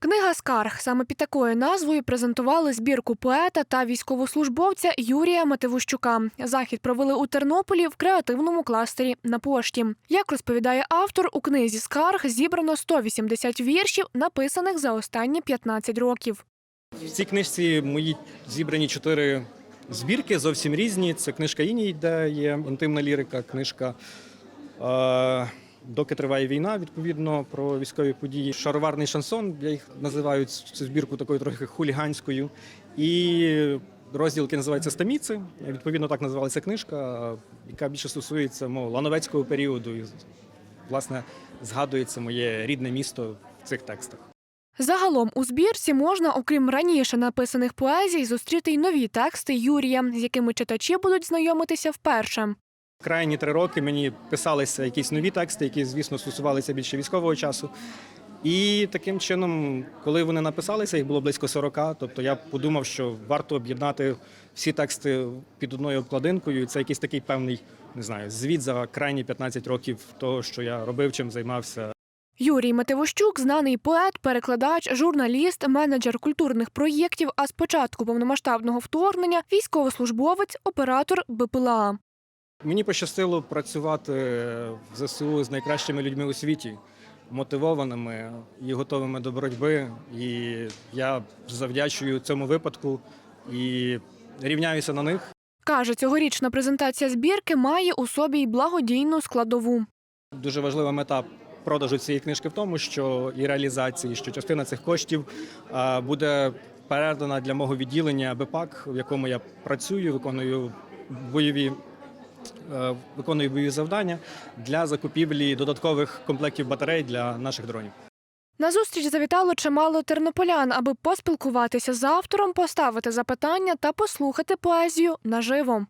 Книга скарг саме під такою назвою презентували збірку поета та військовослужбовця Юрія Мативущука. Захід провели у Тернополі в креативному кластері на пошті. Як розповідає автор, у книзі скарг зібрано 180 віршів, написаних за останні 15 років. В цій книжці мої зібрані чотири збірки, зовсім різні. Це книжка Іній, де є інтимна лірика, книжка е, Доки триває війна, відповідно, про військові події. Шароварний шансон, я їх називаю цю збірку такою трохи хуліганською. І розділ, який називається Стаміци. Відповідно, так називалася книжка, яка більше стосується мов, лановецького періоду. І, власне, згадується моє рідне місто в цих текстах. Загалом у збірці можна, окрім раніше написаних поезій, зустріти й нові тексти Юрія, з якими читачі будуть знайомитися вперше. Крайні три роки мені писалися якісь нові тексти, які, звісно, стосувалися більше військового часу. І таким чином, коли вони написалися, їх було близько 40, тобто я подумав, що варто об'єднати всі тексти під одною обкладинкою. Це якийсь такий певний, не знаю, звіт за крайні 15 років того, що я робив, чим займався. Юрій Мативощук – знаний поет, перекладач, журналіст, менеджер культурних проєктів. А з початку повномасштабного вторгнення військовослужбовець, оператор БПЛА. Мені пощастило працювати в ЗСУ з найкращими людьми у світі, мотивованими і готовими до боротьби. І я завдячую цьому випадку і рівняюся на них. Каже, цьогорічна презентація збірки має у собі й благодійну складову. Дуже важлива мета продажу цієї книжки в тому, що і реалізації, що частина цих коштів буде передана для мого відділення БПАК, в якому я працюю, виконую бойові. Е, Виконую бойові завдання для закупівлі додаткових комплектів батарей для наших дронів. На зустріч завітало чимало тернополян, аби поспілкуватися з автором, поставити запитання та послухати поезію наживо.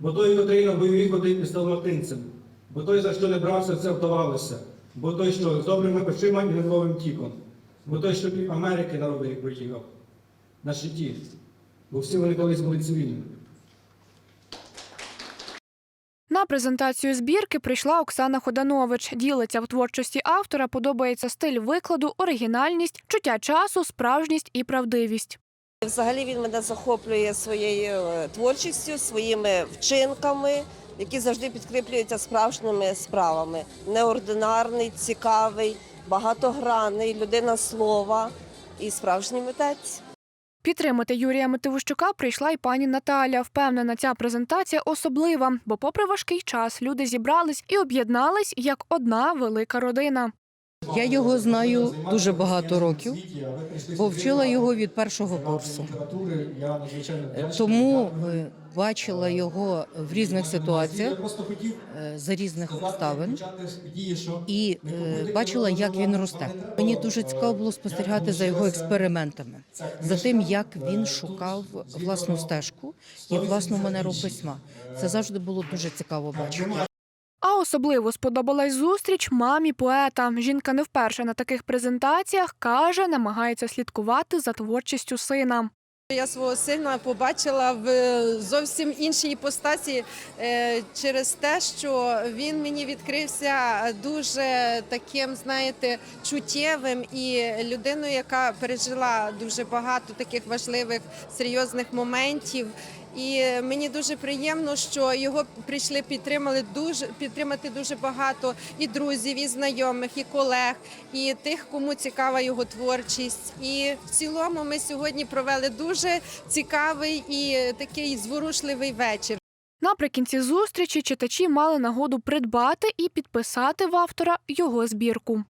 Бо той, котрий на бойові ходив став мартинцем, бо той, за що не брався, це вдавалося, бо той, що з добрими очима і нервовим тіком, бо той, що пів Америки наробив проїхав на щиті, бо всі вони колись були цивільними. Презентацію збірки прийшла Оксана Ходанович. Ділиться в творчості автора, подобається стиль викладу, оригінальність, чуття часу, справжність і правдивість. Взагалі він мене захоплює своєю е, творчістю, своїми вчинками, які завжди підкріплюються справжніми справами. Неординарний, цікавий, багатогранний, людина слова і справжній митець. Підтримати Юрія Метивущука прийшла й пані Наталя. Впевнена, ця презентація особлива, бо, попри важкий час, люди зібрались і об'єднались як одна велика родина. Я його знаю дуже багато років, бо вчила його від першого курсу. Тому е, бачила його в різних ситуаціях е, за різних обставин і е, бачила, як він росте. Мені дуже цікаво було спостерігати за його експериментами, за тим, як він шукав власну стежку і власну манеру письма. Це завжди було дуже цікаво бачити. Особливо сподобалась зустріч мамі поета. Жінка не вперше на таких презентаціях каже, намагається слідкувати за творчістю сина. Я свого сина побачила в е, зовсім іншій іпостасі е, через те, що він мені відкрився дуже таким, знаєте, чуттєвим і людиною, яка пережила дуже багато таких важливих серйозних моментів. І мені дуже приємно, що його прийшли підтримали дуже підтримати дуже багато і друзів, і знайомих, і колег, і тих, кому цікава його творчість. І в цілому ми сьогодні провели дуже цікавий і такий зворушливий вечір. Наприкінці зустрічі читачі мали нагоду придбати і підписати в автора його збірку.